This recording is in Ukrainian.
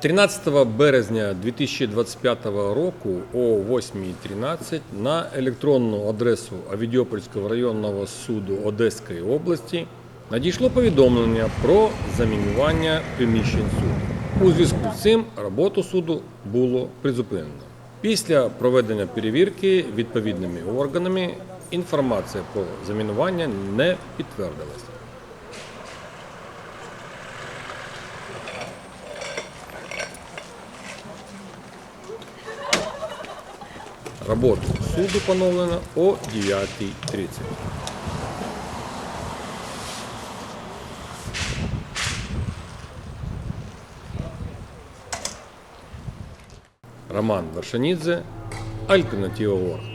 13 березня 2025 року о 8.13 на електронну адресу Авідіопольського районного суду Одеської області надійшло повідомлення про замінування приміщень суду. У зв'язку з цим роботу суду було призупинено. Після проведення перевірки відповідними органами інформація про замінування не підтвердилася. Роботу суду поновлено о 9.30. Роман Вершанідзе, Альтернатива Ворг.